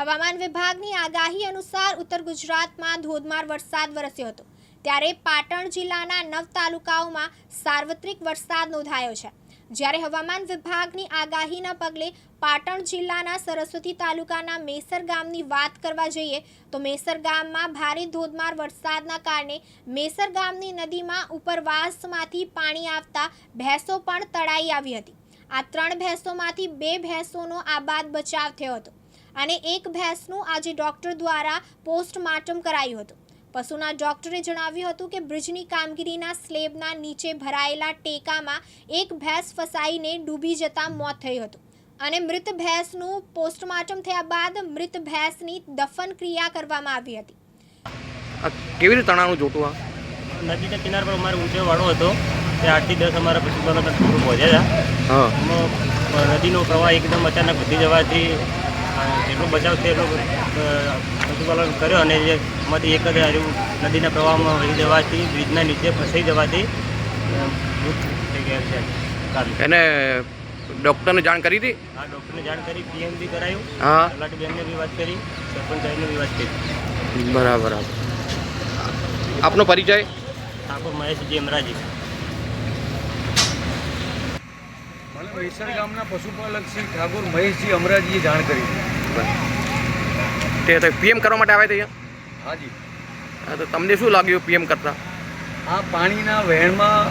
હવામાન વિભાગની આગાહી અનુસાર ઉત્તર ગુજરાતમાં ધોધમાર વરસાદ વરસ્યો હતો. ત્યારે પાટણ જિલ્લાના નવ તાલુકાઓમાં સાર્વત્રિક વરસાદ નોંધાયો છે. જ્યારે હવામાન વિભાગની આગાહીના પગલે પાટણ જિલ્લાના સરસ્વતી તાલુકાના મેસર ગામની વાત કરવા જઈએ, તો મેસર ગામમાં ભારે ધોધમાર વરસાદના કારણે મેસર ગામની નદીમાં ઉપરવાસમાંથી પાણી આવતા ભેંસો પણ તળાઈ આવી હતી. આ ત્રણ ભેંસોમાંથી બે ભેંસોનો આબાદ બચાવ થયો હતો. અને એક ભેંસનું આજે ડોક્ટર દ્વારા પોસ્ટમોર્ટમ કરાયું હતું. પશુના ડોક્ટરે જણાવ્યું હતું કે બ્રિજની કામગીરીના સ્લેબના નીચે ભરાયેલા ટેકામાં એક ભેંસ ફસાઈને ડૂબી જતા મોત થયું હતું અને મૃત ભેંસનું પોસ્ટમોર્ટમ થયા બાદ મૃત ભેંસની દફન ક્રિયા કરવામાં આવી હતી. કેવી રીતે તણાવનું જોતું આ? નદીના કિનાર પર અમારે ઊંચો વાળો હતો. તે આઠથી દસ અમારા પશુપાલક પહોંચ્યા હતા. નદીનો પ્રવાહ એકદમ અચાનક વધી જવાથી જેટલો બચાવ છે એટલો પશુપાલન કર્યો અને જે એમાંથી એક જ નદીના પ્રવાહમાં વહી જવાથી બ્રિજના નીચે ફસાઈ જવાથી અ, મૃત થઈ ગયા છે. એને ડૉક્ટરને જાણ કરી હતી? આ ડૉક્ટરને જાણ કરી પીએમ બી કરાયું. હા. તલાટી બી વાત કરી સરપંચ સાહેબને બી વાત કરી. બરાબર આપનો પરિચય? ઠાકોર મહેશજી અમરાજી. મને વૈસર ગામના પશુપાલક શ્રી ઠાકોર મહેશજી અમરાજીએ જાણ કરી. તે તો પીએમ કરવા માટે આવ્યા અહીંયા? હાજી હા, તો તમને શું લાગ્યું પીએમ કરતા? આ પાણીના વહેણમાં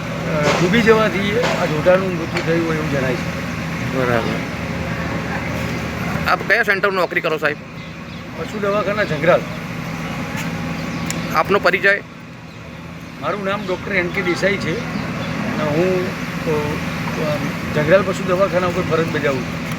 ડૂબી જવાથી આ જોટાનું મૃત્યુ થયું હોય એવું જણાય છે. બરાબર. આપ કયા સેન્ટરમાં નોકરી કરો સાહેબ? પશુ દવાખાના જંગરાલ. આપનો પરિચય? મારું નામ ડૉક્ટર એન કે દેસાઈ છે. અને હું જંગરાલ પશુ દવાખાના ઉપર ફરજ બજાવું છું.